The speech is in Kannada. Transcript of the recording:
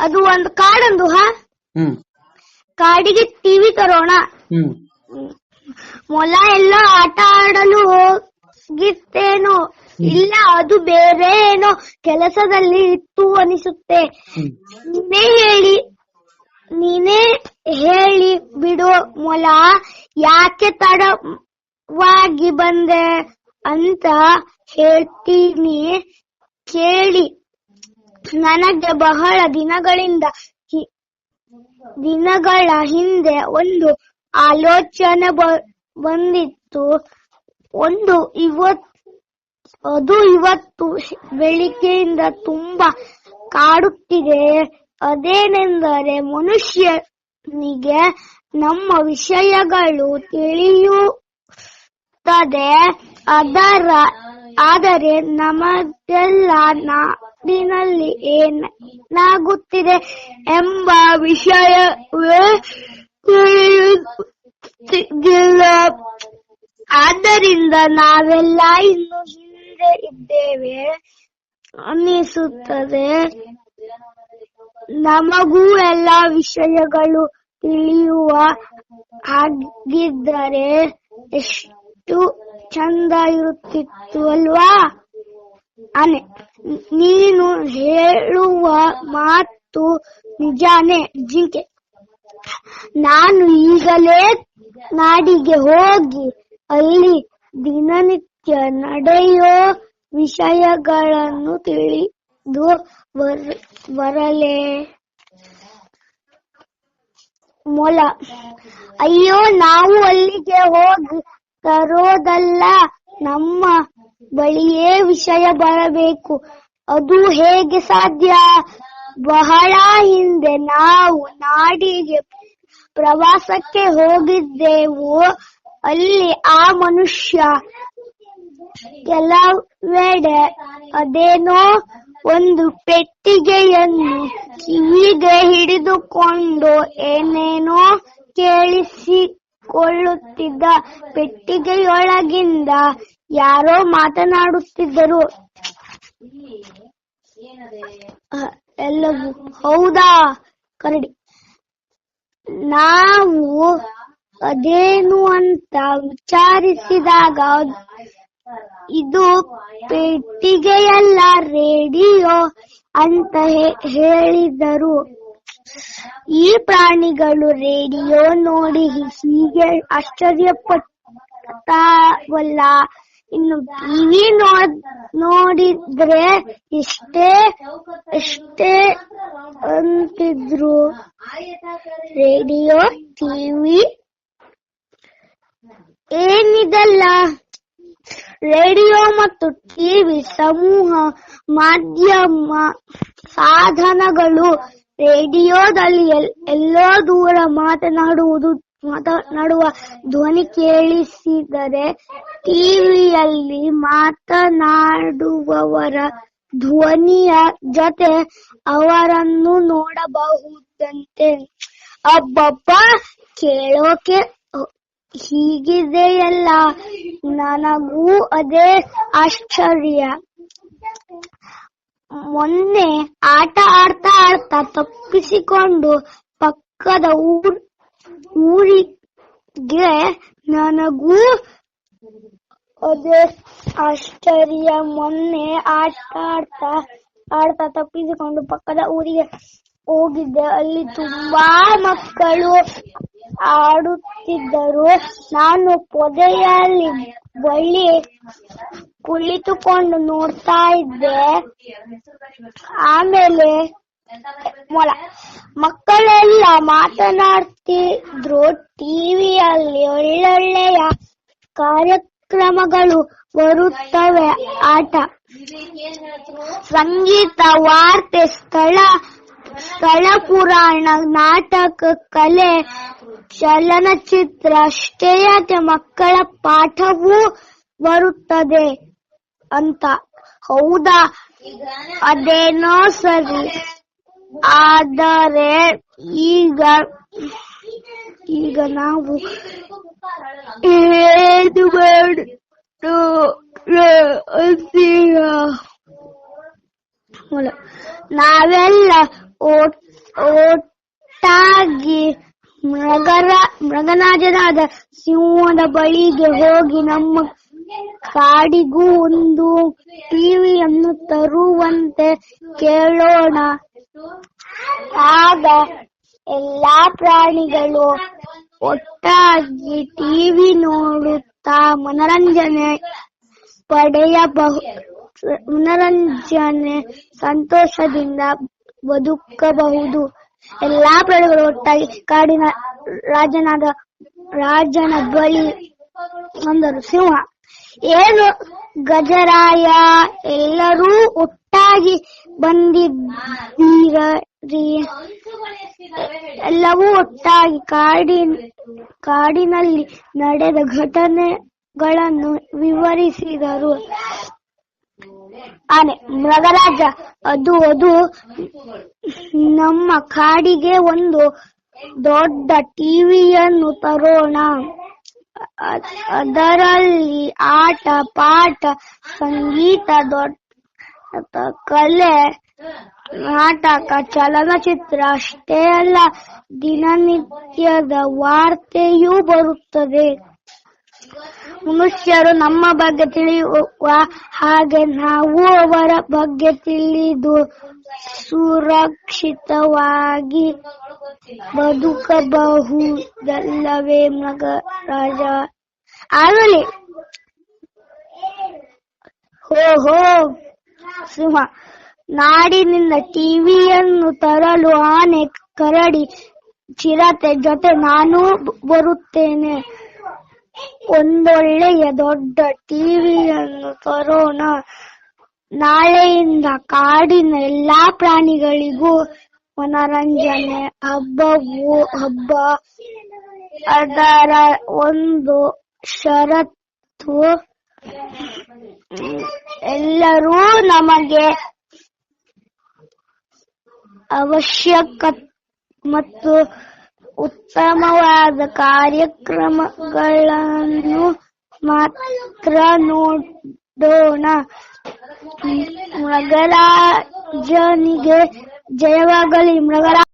ಅದು ಒಂದು ಕಾಡೊಂದು ಹಾ? ಕಾಡಿಗೆ ಟಿವಿ ತರೋಣ. ಮೊಲ ಎಲ್ಲ ಆಟ ಆಡಲು ಹೋಗಿತ್ತೇನೋ? ಇಲ್ಲ ಅದು ಬೇರೆ ಏನೋ ಕೆಲಸದಲ್ಲಿ ಇತ್ತು ಅನಿಸುತ್ತೆ. ನೀನೇ ಹೇಳಿ ನೀನೇ ಹೇಳಿ ಬಿಡು ಮೊಲ. ಯಾಕೆ ತಡವಾಗಿ ಬಂದೆ ಅಂತ ಹೇಳ್ತೀನಿ. ಕೇಳಿ. ನನಗೆ ಬಹಳ ದಿನಗಳಿಂದ ದಿನಗಳ ಹಿಂದೆ ಒಂದು ಆಲೋಚನೆ ಬಂದಿತ್ತು. ಒಂದು ಇವತ್, ಅದು ಇವತ್ತು ಬೆಳಿಗ್ಗೆಯಿಂದ ತುಂಬಾ ಕಾಡುತ್ತಿದೆ. ಅದೇನೆಂದರೆ ಮನುಷ್ಯನಿಗೆ ನಮ್ಮ ವಿಷಯಗಳು ತಿಳಿಯುತ್ತದೆ. ಅದರ ಆದರೆ ನಮಗೆಲ್ಲ ನಾಡಿನಲ್ಲಿ ಏನಾಗುತ್ತಿದೆ ಎಂಬ ವಿಷಯವೇ ತಿಳಿಯುತ್ತಿಲ್ಲ. ಆದ್ದರಿಂದ ನಾವೆಲ್ಲ ಇನ್ನು ಹಿಂದೆ ಇದ್ದೇವೆ ಅನ್ನಿಸುತ್ತದೆ. ನಮಗೂ ಎಲ್ಲ ವಿಷಯಗಳು ತಿಳಿಯುವ ಹಾಗಿದ್ದರೆ ಎಷ್ಟು ಚಂದ ಇರುತ್ತಿತ್ತು ಅಲ್ವಾ? ಆನೆ ನೀನು ಹೇಳುವ ಮಾತು ನಿಜಾನೆ, ಜಿಂಕೆ. ನಾನು ಈಗಲೇ ನಾಡಿಗೆ ಹೋಗಿ, ಅಲ್ಲಿ ದಿನನಿತ್ಯ ನಡೆಯೋ ವಿಷಯಗಳನ್ನು ತಿಳಿದು ಬರ್- ಬರಲೇ. ಮೊಲ. ಅಯ್ಯೋ, ನಾವು ಅಲ್ಲಿಗೆ ಹೋಗಿ ತರೋದಲ್ಲ. ನಮ್ಮ ಬಳಿಯೇ ವಿಷಯ ಬರಬೇಕು. ಅದು ಹೇಗೆ ಸಾಧ್ಯ? ಬಹಳ ಹಿಂದೆ ನಾವು ನಾಡಿಗೆ ಪ್ರವಾಸಕ್ಕೆ ಹೋಗಿದ್ದೆವು. ಅಲ್ಲಿ ಆ ಮನುಷ್ಯ ಕೆಲವೆಡೆ ಅದೇನೋ ಒಂದು ಪೆಟ್ಟಿಗೆಯನ್ನು ಕಿವಿಗೆ ಹಿಡಿದುಕೊಂಡು ಏನೇನೋ ಕೇಳಿಸಿಕೊಳ್ಳುತ್ತಿದ್ದ ಪೆಟ್ಟಿಗೆಯೊಳಗಿಂದ ಯಾರೋ ಮಾತನಾಡುತ್ತಿದ್ದರು. ಎಲ್ಲವೂ ಹೌದಾ? ಕರಡಿ ನಾವು ಅದೇನು ಅಂತ ವಿಚಾರಿಸಿದಾಗ ಇದು ಪೆಟ್ಟಿಗೆಯಲ್ಲ ರೇಡಿಯೋ ಅಂತ ಹೇಳಿದರು. ಈ ಪ್ರಾಣಿಗಳು ರೇಡಿಯೋ ನೋಡಿ ಹೀಗೆ ಆಶ್ಚರ್ಯಪಟ್ಟಾವಲ್ಲ. ಇನ್ನು ಟಿವಿ ನೋಡಿದ್ರೆ ಇಷ್ಟೇ ಇಷ್ಟೇ ಅಂತಿದ್ರು. ರೇಡಿಯೋ, ಟಿವಿ ಏನಿದೆಲ್ಲ? ರೇಡಿಯೋ ಮತ್ತು ಟಿವಿ, ಸಮೂಹ, ಮಾಧ್ಯಮ, ಸಾಧನಗಳು ರೇಡಿಯೋದಲ್ಲಿ ಎಲ್- ಎಲ್ಲೋ ದೂರ ಮಾತನಾಡುವುದು, ಮಾತನಾಡುವ ಧ್ವನಿ ಕೇಳಿಸಿದರೆ ಟಿವಿಯಲ್ಲಿ ಮಾತನಾಡುವವರ ಧ್ವನಿಯ ಜೊತೆ ಅವರನ್ನು ನೋಡಬಹುದಂತೆ. ಅಬ್ಬಬ್ಬ, ಕೇಳೋಕೆ ಹೀಗಿದೆಯಲ್ಲ, ನನಗೂ ಅದೇ ಆಶ್ಚರ್ಯ. ಮೊನ್ನೆ ಆಟ ಆಡ್ತಾ ಆಡ್ತಾ ತಪ್ಪಿಸಿಕೊಂಡು ಪಕ್ಕದ ಊರ್, ಊರಿಗೆ ನನಗೂ ಅದೇ ಆಶ್ಚರ್ಯ. ಮೊನ್ನೆ ಆಟ ಆಡ್ತಾ ಆಡ್ತಾ ತಪ್ಪಿಸಿಕೊಂಡು ಪಕ್ಕದ ಊರಿಗೆ ಹೋಗಿದ್ದೆ. ಅಲ್ಲಿ ತುಂಬಾ ಮಕ್ಕಳು ಆಡುತ್ತಿದ್ದರು. ನಾನು ಪೊದೆಯಲ್ಲಿ ಬಳಿ ಕುಳಿತುಕೊಂಡು ನೋಡ್ತಾ ಇದ್ದೆ. ಆಮೇಲೆ ಮೊಲ, ಮಕ್ಕಳೆಲ್ಲ ಮಾತನಾಡ್ತಿದ್ರು. ಟಿವಿಯಲ್ಲಿ ಒಳ್ಳೊಳ್ಳೆಯ ಕಾರ್ಯಕ್ರಮಗಳು ಬರುತ್ತವೆ. ಆಟ, ಸಂಗೀತ, ವಾರ್ತೆ, ಸ್ಥಳ ಸ್ಥಳ ಪುರಾಣ, ನಾಟಕ, ಕಲೆ, ಚಲನಚಿತ್ರ, ಅಷ್ಟೇ ಮಕ್ಕಳ ಪಾಠವೂ ಬರುತ್ತದೆ. ಅಂತ. ಹೌದಾ? ಅದೇನೋ ಸರಿ. ಆದರೆ ಈಗ ಈಗ ನಾವು ಏನು ಮಾಡ ನಾವೆಲ್ಲ ಒಟ್ಟಾಗಿ ಮೃಗರ ಮೃಗರಾಜನಾದ ಸಿಂಹದ ಬಳಿಗೆ ಹೋಗಿ ನಮ್ಮ ಕಾಡಿಗೂ ಒಂದು ಟಿವಿಯನ್ನು ತರುವಂತೆ ಕೇಳೋಣ. ಆಗ ಎಲ್ಲಾ ಪ್ರಾಣಿಗಳು ಒಟ್ಟಾಗಿ ಟಿವಿ ನೋಡುತ್ತಾ ಮನರಂಜನೆ ಪಡೆಯಬಹು, ಮನರಂಜನೆ ಸಂತೋಷದಿಂದ ಬದುಕಬಹುದು. ಎಲ್ಲಾ ಪ್ರಾಣಿಗಳು ಒಟ್ಟಾಗಿ ಕಾಡಿನ ರಾಜನಾದ, ರಾಜನ ಬಳಿ ಅಂದರು ಸಿಂಹ. ಏನು? ಗಜರಾಯ, ಎಲ್ಲರೂ ಒಟ್ಟಾಗಿ ಬಂದಿದ್ದೀರಿ. ಎಲ್ಲವೂ ಒಟ್ಟಾಗಿ ಕಾಡಿ, ಕಾಡಿನಲ್ಲಿ ನಡೆದ ಘಟನೆಗಳನ್ನು ವಿವರಿಸಿದರು. ಆನೆ, ಮೃಗರಾಜ, ಅದು ಅದು, ನಮ್ಮ ಕಾಡಿಗೆ ಒಂದು ದೊಡ್ಡ ಟಿವಿಯನ್ನು ತರೋಣ. ಅದರಲ್ಲಿ ಆಟ ಪಾಠ ಸಂಗೀತ ದೊಡ್ಡ ಕಲೆ ನಾಟಕ ಚಲನಚಿತ್ರ ಅಷ್ಟೇ ಅಲ್ಲ ದಿನನಿತ್ಯದ ವಾರ್ತೆಯೂ ಬರುತ್ತದೆ. ಮನುಷ್ಯರು ನಮ್ಮ ಬಗ್ಗೆ ತಿಳಿಯುವ ಹಾಗೆ ನಾವು ಅವರ ಬಗ್ಗೆ ತಿಳಿದು ಸುರಕ್ಷಿತವಾಗಿ ಬದುಕಬಹುದಲ್ಲವೇ ಮೃಗರಾಜ? ಆಗಲಿ. ಹೋ ಸಿಂಹ. ನಾಡಿನಿಂದ ಟಿವಿಯನ್ನು ತರಲು ಆನೆ ಕರಡಿ ಚಿರತೆ ಜೊತೆ ನಾನು ಬರುತ್ತೇನೆ. ಒಂದೊಳ್ಳೆಯ ದೊಡ್ಡ ಟಿವಿಯನ್ನು ತರೋಣ. ನಾಳೆಯಿಂದ ಕಾಡಿನ ಎಲ್ಲಾ ಪ್ರಾಣಿಗಳಿಗೂ ಮನರಂಜನೆ. ಹಬ್ಬವು ಹಬ್ಬ. ಅದರ ಒಂದು ಷರತ್ತು, ಎಲ್ಲರೂ ನಮಗೆ ಅವಶ್ಯಕ ಮತ್ತು ಉತ್ತಮವಾದ ಕಾರ್ಯಕ್ರಮಗಳನ್ನು ಮಾತ್ರ ನೋಡೋಣ. ಮೃಗರಾಜನಿಗೆ ಜಯವಾಗಲಿ. ಮೃಗರಾಜ